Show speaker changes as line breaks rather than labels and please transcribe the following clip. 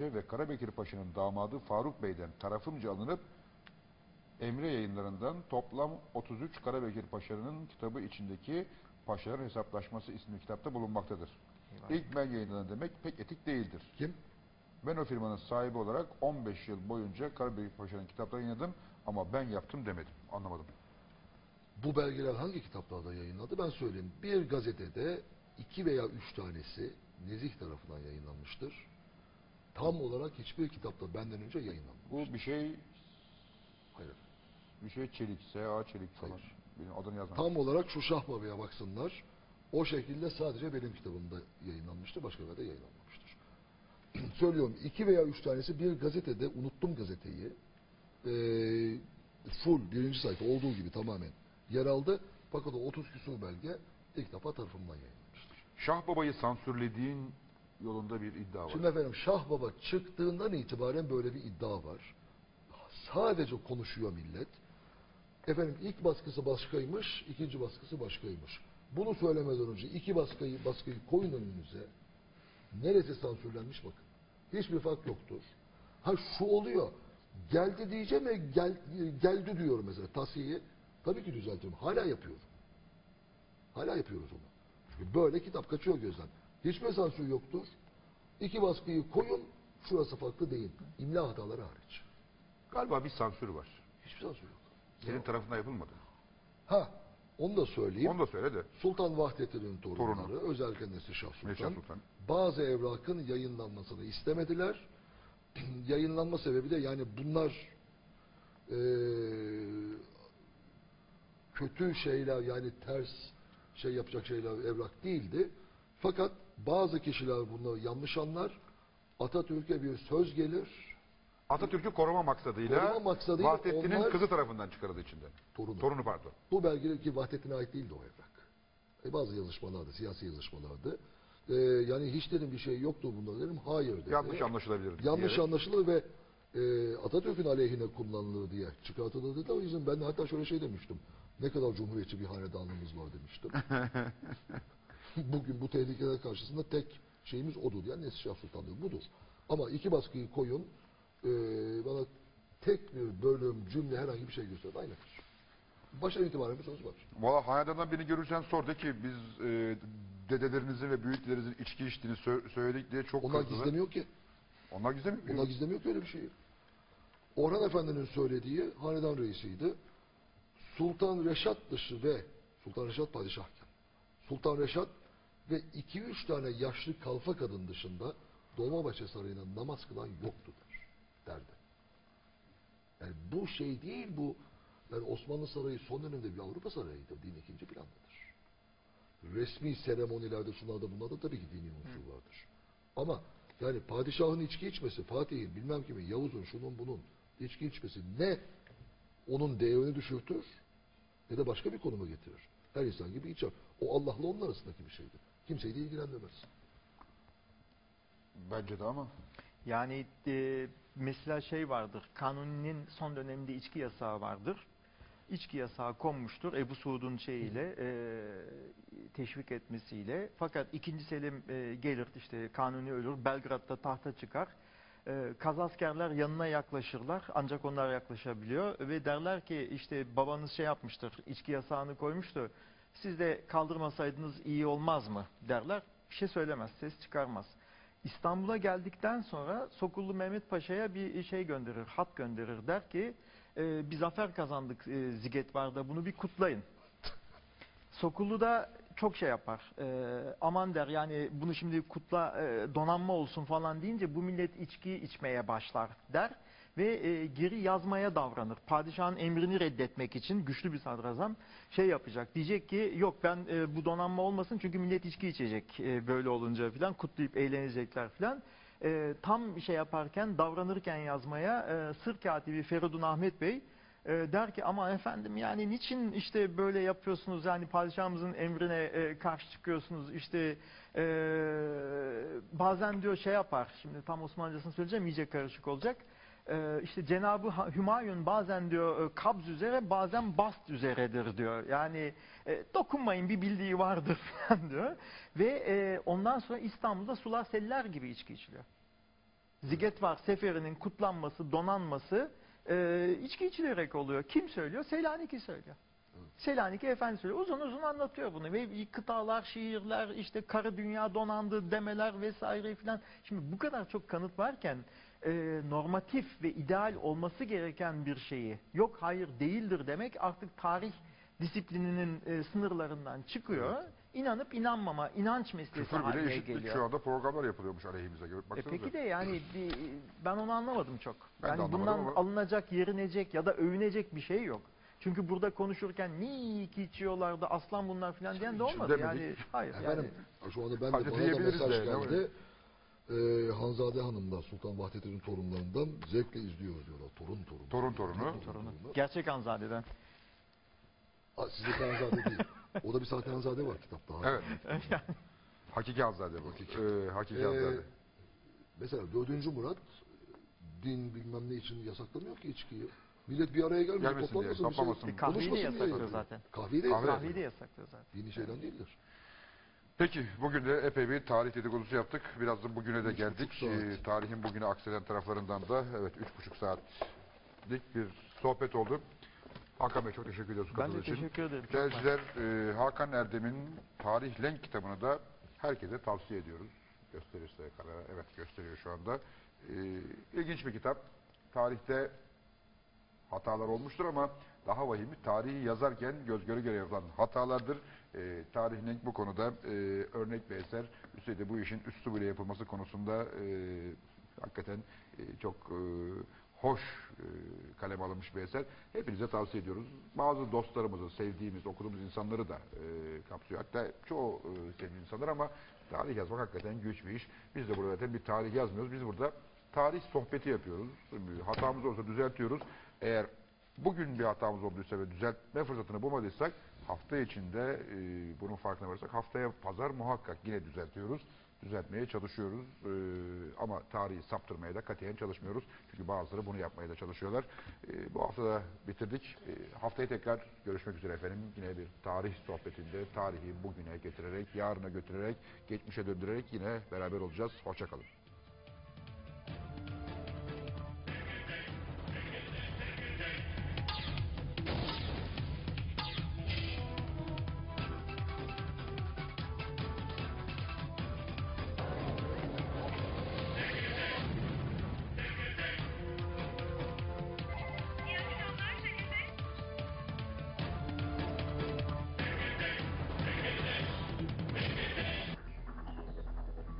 ve Karabekir Paşa'nın damadı Faruk Bey'den tarafımca alınıp Emre yayınlarından toplam 33 Karabekir Paşa'nın kitabı içindeki Paşaların Hesaplaşması isimli kitapta bulunmaktadır. İlk ben yayınlanan demek pek etik değildir.
Kim?
Ben o firmanın sahibi olarak 15 yıl boyunca Karabekir Paşa'nın kitaplarını yayınladım ama ben yaptım demedim. Anlamadım.
Bu belgeler hangi kitaplarda yayınladı ben söyleyeyim. Bir gazetede iki veya üç tanesi Nezih tarafından yayınlanmıştır. Tam olarak hiçbir kitapta benden önce yayınlanmamış.
Bu bir şey
Hayır.
bir şey çelik, S.A. çelik falan.
Hayır.
Benim adını yazmadım.
Tam olarak şu Şahbaba'ya baksınlar. O şekilde sadece benim kitabımda yayınlanmıştır. Başka yerde yayınlanmamıştır. Söylüyorum iki veya üç tanesi bir gazetede unuttum gazeteyi. Ee, full birinci sayfa olduğu gibi tamamen yer aldı. Fakat o 30 küsur belge ilk defa tarafımdan yayınlanmıştır.
Şah Baba'yı sansürlediğin yolunda bir iddia var.
Şimdi efendim Şah Baba çıktığından itibaren böyle bir iddia var. Sadece konuşuyor millet. Efendim ilk baskısı başkaymış, ikinci baskısı başkaymış. Bunu söylemeden önce iki baskıyı, baskıyı koyun önünüze. Neresi sansürlenmiş bakın. Hiçbir fark yoktur. Ha şu oluyor. Geldi diyeceğim ya gel, geldi diyorum mesela tasiyi. Tabii ki düzeltiyorum. Hala yapıyorum. Hala yapıyoruz onu. Çünkü böyle kitap kaçıyor gözden. Hiçbir sansür yoktur. İki baskıyı koyun. Şurası farklı değil. İmla hataları hariç.
Galiba bir sansür var.
Hiçbir sansür yok.
Senin
Yok.
tarafından yapılmadı.
Ha, onu da söyleyeyim.
Onu da söyle de.
Sultan Vahdettin'in torunları,
Torunu.
özellikle Nesli Şah Sultan,
Neşet Sultan.
bazı evrakın yayınlanmasını istemediler. Yayınlanma sebebi de yani bunlar eee, kötü şeyler yani ters şey yapacak şeyler evrak değildi. Fakat bazı kişiler bunları yanlış anlar. Atatürk'e bir söz gelir.
Atatürk'ü koruma maksadıyla
Koruma maksadıyla
Vahdettin'in
onlar-
kızı tarafından çıkarıldı içinden.
Torunu.
Torunu pardon.
Bu belge ki Vahdettin'e ait değildi o evrak. E, bazı yazışmalardı, siyasi yazışmalardı. E, yani hiç dedim bir şey yoktu bunda dedim. Hayır dedi.
Yanlış anlaşılabilir.
Yanlış
diyerek.
anlaşılır ve e, Atatürk'ün aleyhine kullanılır diye çıkartılır dedi. O yüzden ben de hatta şöyle şey demiştim. Ne kadar cumhuriyetçi bir hanedanlığımız var demiştim. Bugün bu tehlikeler karşısında tek şeyimiz odur. Yani Nesli Şah Sultanlığı budur. Ama iki baskıyı koyun e, bana tek bir bölüm, cümle herhangi bir şey gösterdi. Aynıdır. Baştan itibaren bir söz var.
Valla hanedandan birini görürsen sor de ki biz e, dedelerinizin ve büyüklerinizin içki içtiğini sö- söyledik diye çok
Onlar
kızdılar.
gizlemiyor ki.
Onlar gizlemiyor.
Onlar gizlemiyor ki öyle bir şeyi. Orhan Efendi'nin söylediği hanedan reisiydi. Sultan Reşat dışı ve Sultan Reşat padişahken Sultan Reşat ve iki üç tane yaşlı kalfa kadın dışında Dolmabahçe Sarayı'nda namaz kılan yoktu der, derdi. Yani bu şey değil bu yani Osmanlı Sarayı son dönemde bir Avrupa Sarayı'dır. Din ikinci plandadır. Resmi seremonilerde şunlarda bunlarda tabii ki dini unsur vardır. Ama yani padişahın içki içmesi, Fatih'in bilmem kimin, Yavuz'un, şunun bunun içki içmesi ne onun değerini düşürtür ne de başka bir konuma getirir. Her insan gibi içer. O Allah'la onun arasındaki bir şeydir. Kimseyi de ilgilendirmez.
Bence de ama.
Yani e, mesela şey vardır. Kanuni'nin son döneminde içki yasağı vardır. İçki yasağı konmuştur Ebu Suud'un şeyiyle e, teşvik etmesiyle. Fakat ikinci Selim e, gelir işte Kanuni ölür. Belgrad'da tahta çıkar. E, kazaskerler yanına yaklaşırlar. Ancak onlar yaklaşabiliyor. Ve derler ki işte babanız şey yapmıştır. içki yasağını koymuştu. Siz de kaldırmasaydınız iyi olmaz mı derler. Bir şey söylemez. Ses çıkarmaz. İstanbul'a geldikten sonra Sokullu Mehmet Paşa'ya bir şey gönderir, hat gönderir. Der ki e, bir zafer kazandık e, Zigetvar'da bunu bir kutlayın. Sokullu da çok şey yapar. E, aman der yani bunu şimdi kutla e, donanma olsun falan deyince bu millet içki içmeye başlar der. Ve e, geri yazmaya davranır. Padişahın emrini reddetmek için güçlü bir sadrazam şey yapacak. Diyecek ki yok ben e, bu donanma olmasın çünkü millet içki içecek e, böyle olunca filan kutlayıp eğlenecekler filan. E, tam şey yaparken davranırken yazmaya e, sır katibi Feridun Ahmet Bey e, der ki ama efendim yani niçin işte böyle yapıyorsunuz yani padişahımızın emrine e, karşı çıkıyorsunuz işte e, bazen diyor şey yapar şimdi tam Osmancasını söyleyeceğim iyice karışık olacak. E, işte Cenabı Hümayun bazen diyor e, kabz üzere bazen bast üzeredir diyor. Yani e, dokunmayın bir bildiği vardır falan diyor. Ve e, ondan sonra İstanbul'da sular seller gibi içki içiliyor. Zigetvar seferinin kutlanması, donanması içki içilerek oluyor. Kim söylüyor? Selanik'i söylüyor. Selanik'i efendi söylüyor. Uzun uzun anlatıyor bunu. Ve kıtalar, şiirler, işte karı dünya donandı demeler vesaire filan. Şimdi bu kadar çok kanıt varken e, normatif ve ideal olması gereken bir şeyi yok hayır değildir demek artık tarih disiplininin e, sınırlarından çıkıyor. İnanıp inanmama, inanç meselesi
Küfür bile
haline
eşitlik
geliyor.
şu anda programlar yapılıyormuş aleyhimize.
E peki de yani bir, ben onu anlamadım çok.
Ben de
yani bundan
ama-
alınacak, yerinecek ya da övünecek bir şey yok. Çünkü burada konuşurken ni ki içiyorlardı aslan bunlar filan diyen de olmadı.
demedik.
Yani hayır
Efendim
yani
şu anda ben de bana da
yiyebiliriz
mesaj
de,
geldi. Ee, Hanzade Hanım da Sultan Vahdettin'in torunlarından zevkle izliyoruz diyorlar. Torun torun.
Torun torunu.
torunu. Gerçek Hanzade'den.
Aa, Sizdeki Hanzade değil. O da bir sahte Hanzade var kitapta.
Evet. Hakiki Hanzade bu. Ee, hakiki
Ee,
Hanzade.
Mesela 4. Murat din bilmem ne için yasaklamıyor ki içkiyi. Millet bir araya gelmiyor.
Gelmesin diye,
toplanmasın, bir şey-
toplamasın.
E, kahveyi de
konuşmasın diye
yasaklıyor
yapıyor.
zaten.
Kahveyi de
Kahve-.
Kahveyi de yasaklıyor zaten.
Dini şeyden değildir.
Peki bugün de epey bir tarih dedikodusu yaptık. Biraz da bugüne de
Üç
geldik.
buçuk saat.
Ee, tarihin bugüne akseden taraflarından da evet üç buçuk saatlik bir sohbet oldu. Hakan Bey çok teşekkür ediyoruz
Ben de
için.
teşekkür ederim. Çok.
Seyirciler e, Hakan Erdem'in Tarih Lenk kitabını da herkese tavsiye ediyoruz. Gösterirse kamera. Evet gösteriyor şu anda. E, ilginç bir kitap. Tarihte hatalar olmuştur ama daha vahimi tarihi yazarken göz göre göre yapılan hatalardır. E, Tarih Lenk bu konuda e, örnek bir eser. Üstelik de bu işin üslubuyla yapılması konusunda e, hakikaten e, çok e, hoş e, kalem alınmış bir eser. Hepinize tavsiye ediyoruz. Bazı dostlarımızı, sevdiğimiz, okuduğumuz insanları da e, kapsıyor. Hatta çoğu e, sevdiğimiz insanlar ama tarih yazmak hakikaten güç bir iş. Biz de burada zaten bir tarih yazmıyoruz. Biz burada tarih sohbeti yapıyoruz. Hatamız olursa düzeltiyoruz. Eğer bugün bir hatamız olduysa ve düzeltme fırsatını bulmadıysak hafta içinde e, bunun farkına varırsak haftaya pazar muhakkak yine düzeltiyoruz. Düzeltmeye çalışıyoruz. E, ama tarihi saptırmaya da katiyen çalışmıyoruz. Çünkü bazıları bunu yapmaya da çalışıyorlar. E, bu hafta da bitirdik. E, haftaya tekrar görüşmek üzere efendim. Yine bir tarih sohbetinde tarihi bugüne getirerek, yarına götürerek, geçmişe döndürerek yine beraber olacağız. Hoşçakalın.